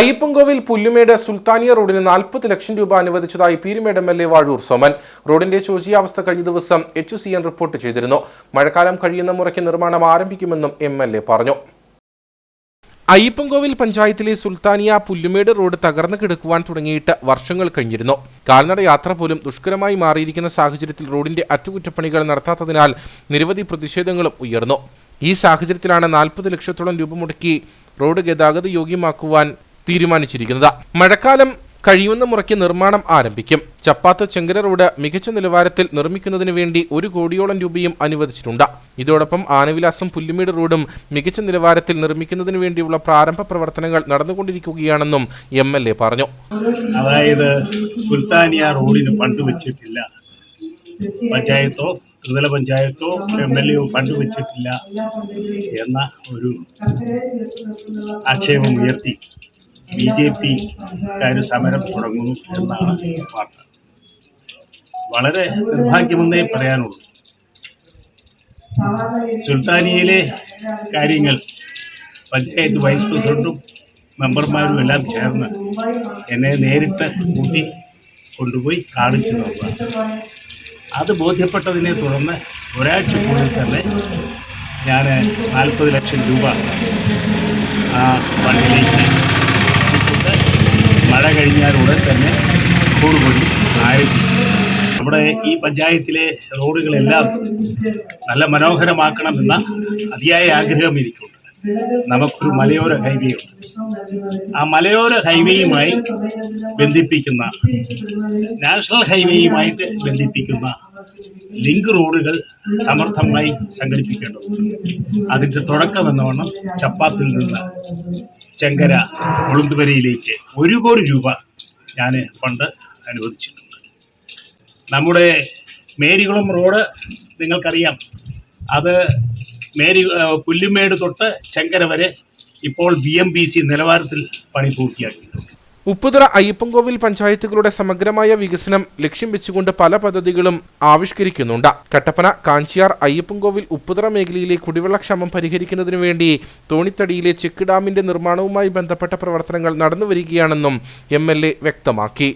അയ്യപ്പൻകോവിൽ പുല്ലുമേട് സുൽത്താനിയ റോഡിന് നാൽപ്പത് ലക്ഷം രൂപ അനുവദിച്ചതായി Peermade M L A Vazhoor Soman. റോഡിന്റെ ശോചിയാവസ്ഥ കഴിഞ്ഞ ദിവസം എച്ച് സി എൻ റിപ്പോർട്ട് ചെയ്തിരുന്നു. മഴക്കാലം കഴിയുന്ന മുറയ്ക്ക് നിർമ്മാണം ആരംഭിക്കുമെന്നും എം എൽ എ പറഞ്ഞു. അയ്യപ്പൻകോവിൽ പഞ്ചായത്തിലെ സുൽത്താനിയ പുല്ലുമേട് റോഡ് തകർന്നു കിടക്കുവാൻ തുടങ്ങിയിട്ട് വർഷങ്ങൾ കഴിഞ്ഞിരുന്നു. കാൽനട യാത്ര പോലും ദുഷ്കരമായി മാറിയിരിക്കുന്ന സാഹചര്യത്തിൽ റോഡിന്റെ അറ്റകുറ്റപ്പണികൾ നടത്താത്തതിനാൽ നിരവധി പ്രതിഷേധങ്ങളും ഉയർന്നു. ഈ സാഹചര്യത്തിലാണ് നാൽപ്പത് ലക്ഷത്തോളം രൂപ മുടക്കി റോഡ് ഗതാഗത യോഗ്യമാക്കുവാൻ തീരുമാനിച്ചിരിക്കുന്നത്. മഴക്കാലം കഴിയുന്ന മുറയ്ക്ക് നിർമ്മാണം ആരംഭിക്കും. ചപ്പാത്ത് ചെങ്കര റോഡ് മികച്ച നിലവാരത്തിൽ നിർമ്മിക്കുന്നതിന് വേണ്ടി ഒരു കോടിയോളം രൂപയും അനുവദിച്ചിട്ടുണ്ട്. ഇതോടൊപ്പം ആനവിലാസം പുല്ലുമേട് റോഡും മികച്ച നിലവാരത്തിൽ നിർമ്മിക്കുന്നതിന് വേണ്ടിയുള്ള പ്രാരംഭ പ്രവർത്തനങ്ങൾ നടന്നുകൊണ്ടിരിക്കുകയാണെന്നും എം എൽ എ പറഞ്ഞു. അതായത് സുൽത്താനിയ റോഡിന് ഫണ്ട് വെച്ചിട്ടില്ല. പഞ്ചായത്തോ ത്രിതല പഞ്ചായത്തോ എം എൽ എയോ ഫണ്ട് വെച്ചിട്ടില്ല എന്ന ഒരു ആക്ഷേപം ഉയർത്തി. ബി ജെ പിക്കാർ സമരം തുടങ്ങുന്നു എന്നാണ് വാർത്ത. വളരെ നിർഭാഗ്യമെന്നേ പറയാനുള്ളൂ. സുൽത്താനിയയിലെ കാര്യങ്ങൾ പഞ്ചായത്ത് വൈസ് പ്രസിഡന്റും മെമ്പർമാരും എല്ലാം ചേർന്ന് എന്നെ നേരിട്ട് കൂട്ടി കൊണ്ടുപോയി കാണിച്ചു തന്നതാണ് അത് ബോധ്യപ്പെട്ടതിനെ തുടർന്ന് ഒരാഴ്ചക്കുള്ളിൽ തന്നെ ഞാൻ നാൽപ്പത് ലക്ഷം രൂപ ആ വെച്ചിട്ടുണ്ട് മഴ കഴിഞ്ഞാൽ ഉടൻ തന്നെ കൂടുപൊടി ആരംഭിക്കും നമ്മുടെ ഈ പഞ്ചായത്തിലെ റോഡുകളെല്ലാം നല്ല മനോഹരമാക്കണമെന്ന അതിയായ ആഗ്രഹം എനിക്കുണ്ട്. നമുക്കൊരു മലയോര ഹൈവേ ഉണ്ട്. ആ മലയോര ഹൈവേയുമായി ബന്ധിപ്പിക്കുന്ന നാഷണൽ ഹൈവേയുമായിട്ട് ബന്ധിപ്പിക്കുന്ന ലിങ്ക് റോഡുകൾ സമർത്ഥമായി സംഘടിപ്പിക്കേണ്ടതുണ്ട്. അതിന്റെ തുടക്കം എന്നവണ്ണം ചപ്പാത്തിൽ നിന്ന് ചെങ്കര കൊളുന്തുവരയിലേക്ക് ഒരു കോടി രൂപ ഞാൻ ഫണ്ട് അനുവദിച്ചിട്ടുണ്ട്. നമ്മുടെ മേരികുളം റോഡ് നിങ്ങൾക്കറിയാം. അത് മേരി പുല്ലുമേട് തൊട്ട് ചെങ്കര വരെ ഇപ്പോൾ ബി എം ബി സി നിലവാരത്തിൽ പണി പൂർത്തിയാക്കിയിട്ടുണ്ട്. ഉപ്പുതറ അയ്യപ്പൻകോവിൽ പഞ്ചായത്തുകളുടെ സമഗ്രമായ വികസനം ലക്ഷ്യം വെച്ചുകൊണ്ട് പല പദ്ധതികളും ആവിഷ്കരിക്കുന്നുണ്ട്. കട്ടപ്പന കാഞ്ചിയാർ അയ്യപ്പൻകോവിൽ ഉപ്പുതറ മേഖലയിലെ കുടിവെള്ളക്ഷാമം പരിഹരിക്കുന്നതിനു വേണ്ടി തോണിത്തടിയിലെ ചെക്ക് ഡാമിന്റെ നിർമ്മാണവുമായി ബന്ധപ്പെട്ട പ്രവർത്തനങ്ങൾ നടന്നുവരികയാണെന്നും എം വ്യക്തമാക്കി.